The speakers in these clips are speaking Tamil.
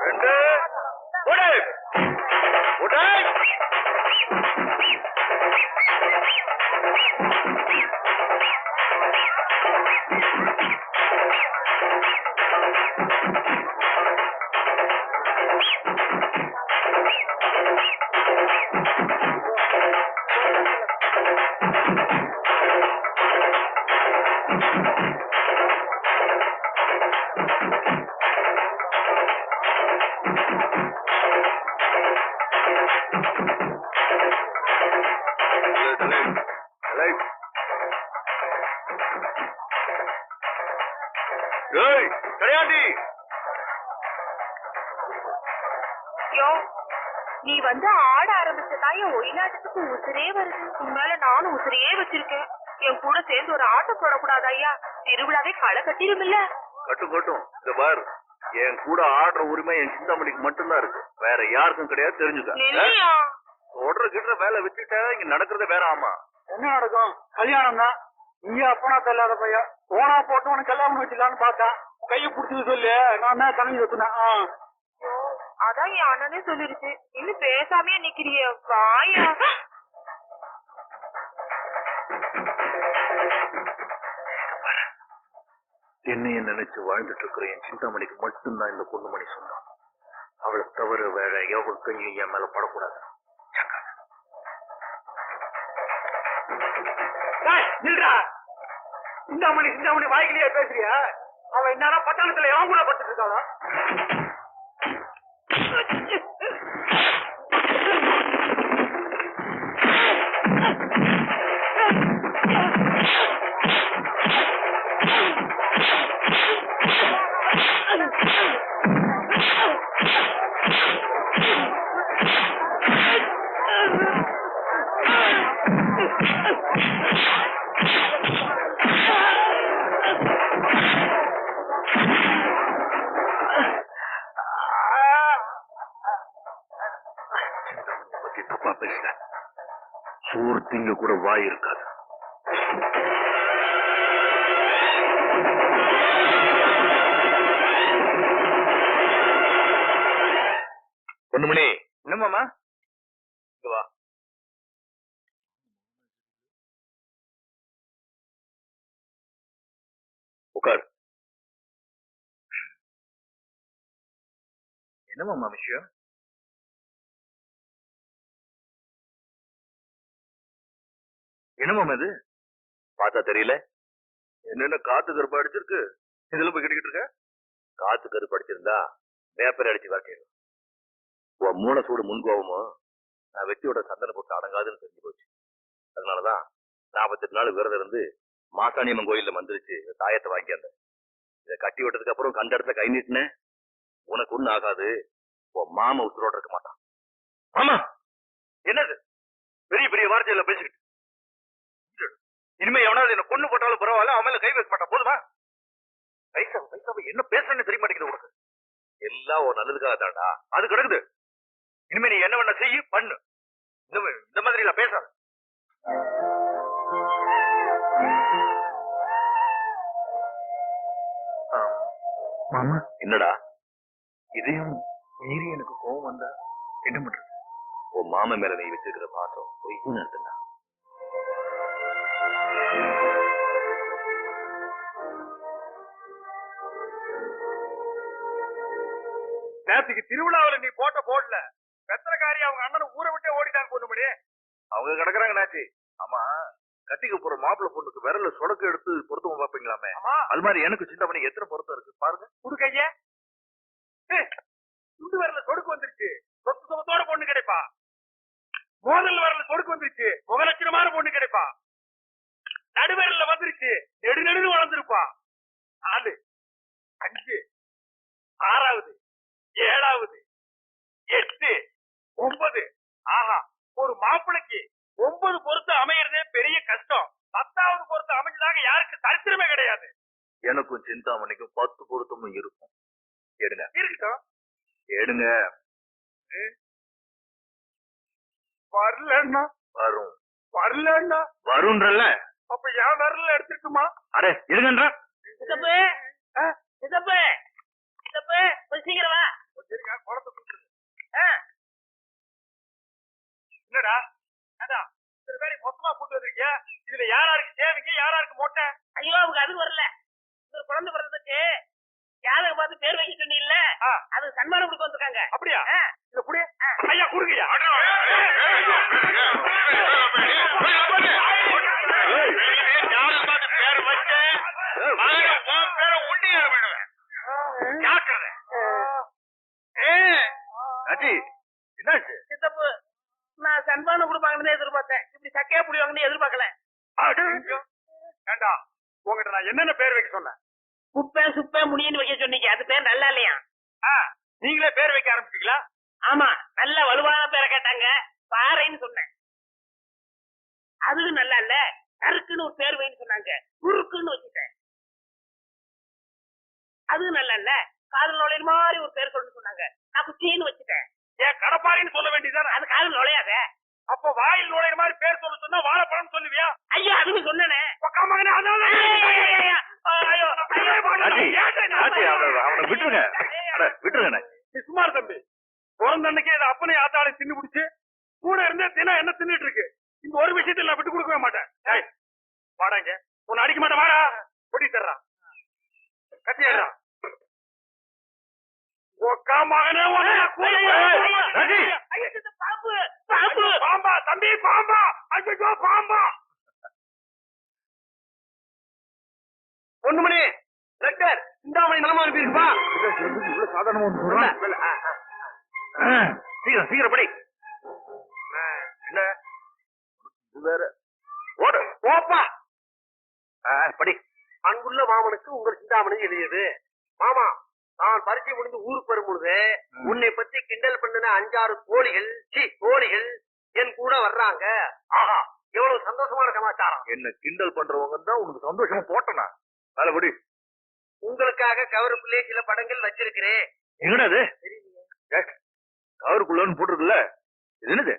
ரெண்டு ஓடு யோ நீ வந்து ஆட ஆரம்பிச்சதா என் ஒயிலாட்டத்துக்கு உசுரே வருது. உன் மேல நானும் உசுரையே வச்சிருக்கேன். என் கூட சேர்ந்து ஒரு ஆட்டம் போடக்கூடாது ஐயா. திருவிழாவே களை கட்டிருமில்ல கட்டும் கட்டும். இந்த பார். என் கூட ஆடுற உரிமை என் சிந்தாமணிக்கு மட்டும்தான் இருக்கு. வேற யாருக்கும் கிடையாது தெரிஞ்சுக்க. தொடர கிட்ட வேலை வச்சுட்டா இங்க நடக்கிறத வேற ஆமா. என்ன நடக்கும்? கல்யாணம் தான். நீங்க அப்பனா தெல்லாத பையன். போனா போட்டு உனக்கு கல்யாணம் வச்சுக்கலான்னு பார்த்தேன் கையை பிடிச்சது சொல்லு. நான் தான் தனி வச்சுனேன் அதான் என் அண்ணனே சொல்லிருச்சு. இன்னும் பேசாமே நிக்கிறிய வாயா. என்னைய நினைச்சு வாழ்ந்துட்டு இருக்கிற என் சிந்தாமணிக்கு மட்டும்தான் இந்த பொண்ணுமணி சொந்தம் அவளை தவிர வேற எவ்வளவு கையும் என் மேல படக்கூடாது. சிந்தாமணி சிந்தாமணி வாய்க்கிலேயே பேசுறியா? அவ இந்நேரம் பட்டணத்துல எவன் கூட படுத்துட்டு இருக்காளா? கூட வாய் இருக்காது. பொண்ணுமணி. என்னமாமா வா. உட்கார் என்னமாமா விஷயம்? என்னமாம் இது? பார்த்தா தெரியல. என்னென்ன காத்து கருப்பு அடிச்சிருக்கு? இதுல போய் கிட்டிக்கிட்டு இருக்க? காத்து கருப்பு அடிச்சிருந்தா பேப்பர் அடிச்சு வரட்டிடும் உன் மூளை சூடு முன்கோவமோ நான் வெற்றியோட சந்தன போட்டு அடங்காதுன்னு தெரிஞ்சு போச்சு. அதனாலதான் நாற்பத்தெட்டு நாள் விரதம் இருந்து மாசாணியம்மன் கோயில்ல மந்திரிச்சு தாயத்தை வாங்கி இதை கட்டி விட்டதுக்கு அப்புறம் கண்ட இடத்துல கை நீட்டினேன். உனக்கு ஒண்ணு ஆகாது. உன் மாமா உசுரோட இருக்க மாட்டான். ஆமா என்னது? பெரிய பெரிய வார்த்தையில பேசிக்கிட்டு இனிமே எவனாவது என்ன கொண்டு போட்டாலும் பரவாயில்ல அவன் மேல கை வைக்க மாட்டான். போதுமா? பைசா பைசா என்ன பேசுறேன்னு தெரிய மாட்டேங்குது உனக்கு. எல்லாம் ஒரு நல்லதுக்காக தான்டா. அது கிடக்குது. இனிமே நீ என்ன வேணா செய்ய பண்ணு. இந்த மாதிரி எல்லாம் பேசாத. மாமா. என்னடா? இதையும் மீறி எனக்கு கோவம் வந்தா என்ன பண்றது? உன் மாமன் மேல நீ வச்சிருக்கிற பாசம் பொய்ன்னு அர்த்தம்டா. நேத்துக்கு திருவிழாவுல நீ போட்ட போடல. பெத்திரக்காரி அவங்க அண்ணன் ஊரை விட்டே ஓடிட்டாங்க பொண்ணு மணி அவங்க கிடக்குறாங்க நாச்சி. ஆமா கட்டிக்க போற மாப்பிள்ளை பொண்ணுக்கு விரல சொடக்கு எடுத்து பொருத்தம் பார்ப்பீங்களாமே. ஆமா. அது மாதிரி எனக்கு சின்ன பண்ணி எத்தனை பொருத்தம் இருக்கு? பாருங்க. குடுக்கைய துண்டு வரல சொடுக்கு வந்துருச்சு. சொத்து சொத்தோட பொண்ணு கிடைப்பா. மோதல் வரல சொடுக்கு வந்துருச்சு. முகலட்சணமான பொண்ணு கிடைப்பா. நடுவரல வந்துருச்சு. நெடு நெடுன்னு வளர்ந்துருப்பா. நாலு அஞ்சு ஆறாவது ஏழாவது எட்டு ஒன்பது. ஆஹா ஒரு மாப்பிளைக்கு ஒன்பது பொருத்து அமையறதே பெரிய கஷ்டம். பத்தாவது பொருத்து அமைஞ்சதாக யாருக்கு சரித்திரமே கிடையாது. எனக்கும் சிந்தாமணிக்கும் பத்து பொருத்தமும் இருக்கும். எடுங்க. இருக்கட்டும். எடுங்க. வரலன்னா வரும். வரலன்னா வரும்ன்றல்ல. அப்ப என் விரல்ல எடுத்துட்டுமா அடே எடுங்கன்ற சித்தப்பு சித்தப்பு சித்தப்பு கொஞ்சம் சீக்கிரம் வா. குளத்தை சுத்துறது ஆ. என்னடா? அதான் இத்தனை பேரை மொத்தமா கூட்டு வந்திருக்கிய? இதுல யாராருக்கு சேவிங்க யாராருக்கு மொட்டை? ஐயோ அவங்க அது வரல ஒரு குழந்தை பிறந்ததுக்கு ஜாதகம் பார்த்து பேர் வைக்க சொன்னீங்கல்ல. அது சன்மானம் கொடுக்க வந்திருக்காங்க அப்படியா. இத குடி ஐயா என்னாச்சு சித்தப்பு நான் சன்மானம் கொடுப்பாங்கன்னு எதிர்பார்த்தேன் இப்படி சக்கையா புடிவாங்கன்னு எதிர்பார்க்கல ஏண்டா உங்ககிட்ட நான் என்னென்ன பேர் வைக்க சொன்னேன் குப்பை சுப்பை முடியன்னு வைக்க சொன்னீங்க. அது பேர் நல்லா இல்லையா? நீங்களே பேர் வைக்க ஆரம்பிச்சீங்களா ஆமா நல்ல வலுவான பேரை கேட்டாங்க. பாறைன்னு சொன்னேன். அதுவும் நல்லா இல்ல. நறுக்குன்னு ஒரு பேர் வைன்னு சொன்னாங்க. குறுக்குன்னு வச்சுட்டேன். அதுவும் நல்லா இல்ல. காதல் நுழையிற மாதிரி ஒரு பேர் சொல்லணும்னு சொன்னாங்க. நான் குச்சின்னு வச்சுட்டேன். ஏன் கடப்பாரின்னு சொல்ல வேண்டியதானே அது காதல் நுழையாத. அப்ப வாயில் நுழையிற மாதிரி பேர் சொல்ல சொன்னா வாழைப்பழம் சொல்லுவியா? ஐயோ அதுவும் சொன்னனே. பக்கா அவனை விட்டுருங்க. அட, விட்டுருங்கண்ணே சுமார் தம்பி பிறந்த அன்னைக்கே இதை அப்பனே ஆத்தாளை தின்னு பிடிச்சு கூட இருந்தே தினம் என்ன தின்னுட்டு இருக்கு? இந்த ஒரு விஷயத்துல நான் விட்டு கொடுக்கவே மாட்டேன். வாடாங்க உன்னை அடிக்க மாட்டேன் வாடா. பொடி தர்றான் கத்தி ஏறா ஒக்கா மகனே. பாம்பு. பாம்பு. பாம்பா தம்பி பாம்பா. ஐயோ பாம்பா. பொண்ணுமணி ரெக்டர் சிந்தாமணி நலமா இருப்பீருப்பா இவ்வளவு சாதாரணமா ஒன்று சொல்றேன். சீக்கிரம் சீக்கிரம் படி. என்ன? வேற. ஓடு போப்பா. படி. அன்புள்ள மாமனுக்கு உங்கள் சிந்தாமணி எழுதியது மாமா நான் பரிச்சை முடிந்து ஊருக்கு வரும்பொழுது. உன்னை பத்தி கிண்டல் பண்ணின அஞ்சாறு கோழிகள் சி கோழிகள் என் கூட வர்றாங்க. ஆஹா எவ்வளவு சந்தோஷமான சமாச்சாரம். என்ன கிண்டல் பண்றவங்க தான் உனக்கு சந்தோஷமா போட்டனா? வேலை படி உங்களுக்காக கவருக்குள்ளே சில படங்கள் வச்சிருக்கிறேன். எங்கடா அது கவருக்குள்ளன்னு போட்டிருக்குல்ல? இது என்னது?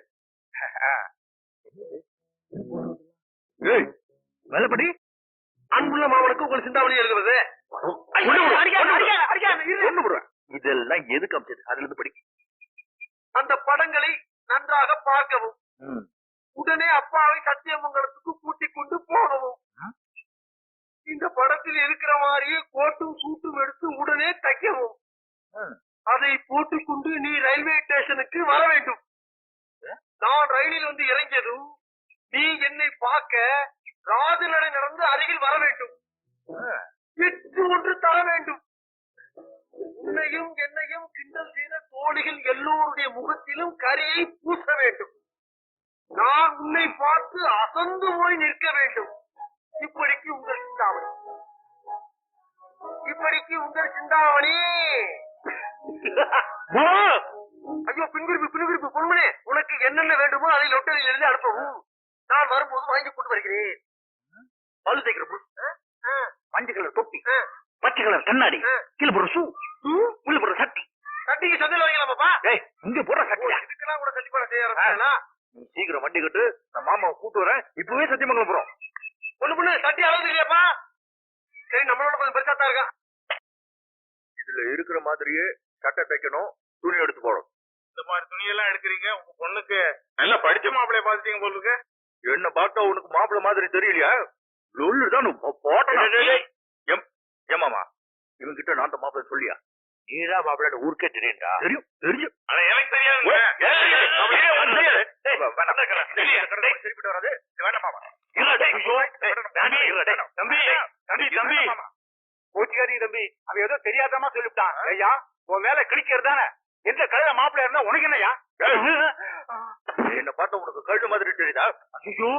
ஏய் வேலை படி அன்புள்ள மாமனுக்கு உங்கள் சிந்தாமணி எழுதுவது. இதெல்லாம் எதுக்கு அமைச்சது அதுல இருந்து படி அந்த படங்களை நன்றாக பார்க்கவும். உடனே அப்பாவை சத்தியமங்கலத்துக்கு கூட்டிக் கொண்டு போகவும். இந்த படத்தில் இருக்கிற மாதிரியே கோட்டும் சூட்டும் எடுத்து உடனே தைக்கவும். அதை போட்டுக்கொண்டு நீ ரயில்வே ஸ்டேஷனுக்கு வர வேண்டும். நான் ரயிலில் வந்து இறங்கியதும் நீ என்னை பார்க்க ராஜநடை நடந்து அருகில் வர வேண்டும். எட்டு ஒன்று தர வேண்டும். உன்னையும் என்னையும் கிண்டல் செய்த தோழிகள் எல்லோருடைய முகத்திலும் கரியை பூச வேண்டும். நான் உன்னை பார்த்து அசந்து போய் நிற்க வேண்டும். இப்படிக்கு உங்கள் சிந்தாமணி. இப்படிக்கு உங்கள் சிந்தாமணி. ஐயோ பின்குறிப்பு பின்குறிப்பு பொன்மனே. உனக்கு என்னென்ன வேண்டுமோ அதை லொட்டரியில் எழுதி அனுப்பவும். நான் வரும்போது வாங்கி கொண்டு வருகிறேன். பல்லு தேய்க்கிற புஷ் மஞ்சள் கலர் தொப்பி. பச்சை கலர் கண்ணாடி. கீழே போடுற ஷூ உள்ள போடுற சட்டி. சட்டிக்கு சந்தையில் வாங்கலாமாப்பா ஏய் இங்க போடுற ஓ, சட்டியா இதுக்கெல்லாம் கூட சட்டி பண்ண செய்ய ஆரம்பிச்சா நீ சீக்கிரம் வண்டி கட்டு நான் மாமாவை கூட்டு வரேன். இப்பவே சத்தியமங்கலம் போறோம். ஒண்ணு பொண்ணு சட்டி அளவு இல்லையாப்பா சரி நம்மளோட கொஞ்சம் பெருசா தான் இருக்கா இதுல இருக்கிற மாதிரியே சட்டை தைக்கணும் துணி எடுத்து போடும் இந்த மாதிரி துணியெல்லாம் எடுக்கிறீங்க உங்க பொண்ணுக்கு நல்லா படிச்ச மாப்பிளைய பாத்துட்டீங்க போல இருக்கு என்ன பார்த்தா உனக்கு மாப்பிள்ள மாதிரி தெரியலையா லொல்லு தான் போட்டேன் ஏமாமா இவன் கிட்ட நான் தான் மாப்பிள்ள சொல்லியா நீதான் மாப்பிள்ள ஊருக்கே தெரியும்டா தெரியும் தெரியும் ஆனா எனக்கு தெரியாது? வேண்டாம் தம்பி. தம்பி. தம்பி கோச்சிக்காதீங்க தம்பி. அவன் ஏதோ தெரியாதமா சொல்லிவிட்டான். ஐயா உன் மேல கிழிக்கிறது தானே? எந்த கடையில மாப்பிள்ள இருந்தா உனக்கு என்னய்யா? என்ன பார்த்தா உனக்கு கழுது மாதிரி தெரியுதா? ஐயோ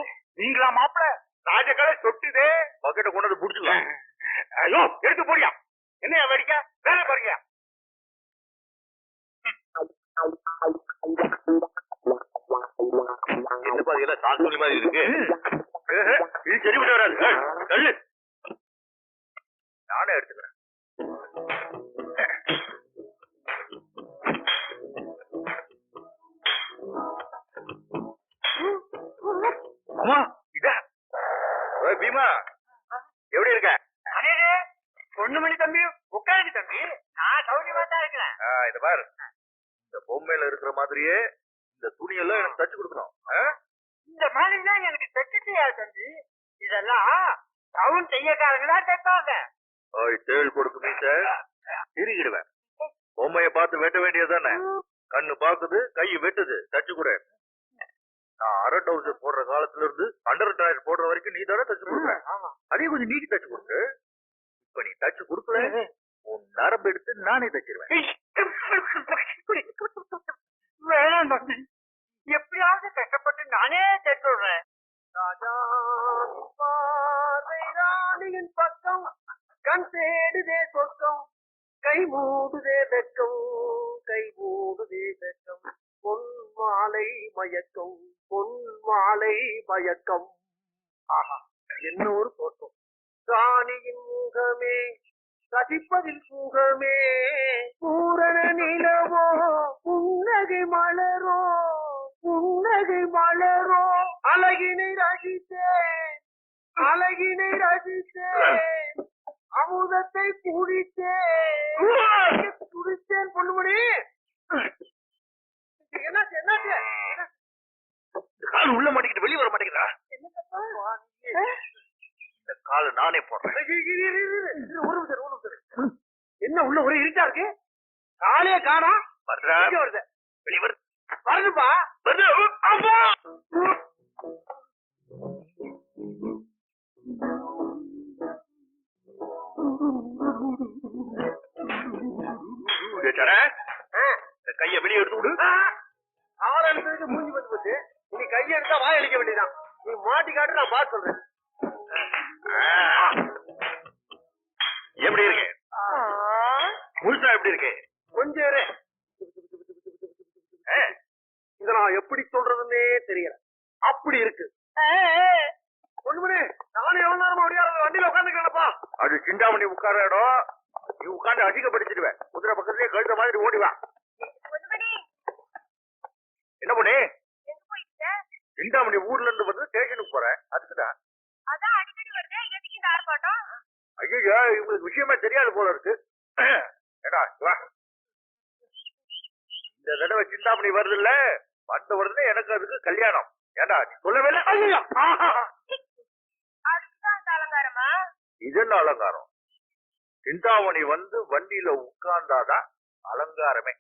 நீங்களா மாப்பிள்ள? ராஜகலை சொட்டுதே பக்கெட்டை கொண்டு புடிச்சுக்கலாம் ஐயோ எடுத்து போடியா? என்னையா வேடிக்கை? வேலை பாருங்க சாக்குனி மாதிரி இருக்கு? இது சரிப்பட்டு வராது. தள்ளு. நானே எடுத்துக்கிறேன். அம்மா இதா. பீமா எப்படி இருக்க? பொண்ணு மணி தம்பி உட்காருங்க தம்பி. நான் சௌரியமா தான் இருக்கிறேன். இத பாரு. இந்த பொம்மையில இருக்கிற மாதிரியே இந்த துணியெல்லாம் எனக்கு தச்சு கொடுக்கணும்? இந்த மாதிரி தான் எனக்கு தைக்க தெரியாது தம்பி? இதெல்லாம் டவுன் செய்யக்காரங்க தான் தைப்பாங்க ஓய் தேள் கொடுக்கு மீச. திருகிடுவேன் பொம்மைய பார்த்து வெட்ட வேண்டியதுதானே? கண்ணு பாக்குது கை வெட்டுது. தச்சு கூட. நான் அரை டவுசர் போடுற காலத்துல இருந்து அண்டர் டயர் போடுற வரைக்கும் நீ தானே தச்சு ஆமா. அதையும் கொஞ்சம் நீட்டி தச்சு கொடுத்து. இப்ப நீ தச்சு கொடுக்கல உன் நரம்பு எடுத்து நானே தச்சிருவேன். வேணாம் எப்படியாவது கஷ்டப்பட்டு நானே தைச்சு விடுறேன். ராஜாவின் பார்வை ராணியின் பக்கம் கண் தேடுதே சொர்க்கம் கை மூடுதே வெக்கம் கை மூடுதே வெக்கம் பொன் மாலை மயக்கம் பொன் மாலை மயக்கம். ஆஹா என்ன ஒரு தோற்றம். ராணியின் முகமே ரசிப்பதில் சுகமே பூரண நிலவோ புன்னகை மலரோ புன்னகை மலரோ அழகினை ரசித்தேன். அழகினை ரசித்தேன். அமுதத்தை குடித்தேன் குடித்தேன் பொண்ணுமணி என்னாச்சு இந்த கால் உள்ள மாட்டிக்கிட்டு வெளியே வர மாட்டேங்குதா? இந்த காலை நானே போடுறேன். ஒரு நிமிஷம், ஒரு நிமிஷம். என்ன உள்ள ஒரே இருட்டா இருக்கு? காலையே காணோம் வருதா. வெளியே வருது இந்த கைய வெளியே எடுத்து விடு. ஆள் எடுத்ததுக்கு மூஞ்சி வந்து போச்சு. நீ கையை எடுத்தா வாய் அடிக்க வேண்டியதான் நீ மாட்டி காட்டு நான் பார்த்து சொல்றேன். எப்படி இருக்கு? முழுசா எப்படி இருக்கு? கொஞ்சம். இத நான் எப்படி சொல்றதுன்னே தெரியல. அப்படி இருக்கு. பொண்ணுமணி நானும் எவ்வளவு நேரமா முடியாது வண்டியில உட்காந்துக்கிறேன்ப்பா அது சிந்தாமணி உட்கார இடம் நீ உட்கார்ந்து அதிகப்படுத்திடுவேன் குதிரை பக்கத்துலயே கழுத்த மாதிரி ஓடி வா. பொன்மணி என்ன பண்ணி எங்க போயிட்ட? சிந்தாமணி ஊர்ல இருந்து வந்து ஸ்டேஷனுக்கு போறேன் அதுக்குதான் ஐயோ இவங்களுக்கு விஷயமே தெரியாது போல இருக்கு. ஏடா இந்த தடவை சிந்தாமணி வருது இல்ல வந்த உடனே எனக்கு அதுக்கு கல்யாணம். ஏடா நீ சொல்லவே இல்லை இது என்ன அலங்காரம்? சிந்தாமணி வந்து வண்டியில உட்கார்ந்தாதான் அலங்காரமே.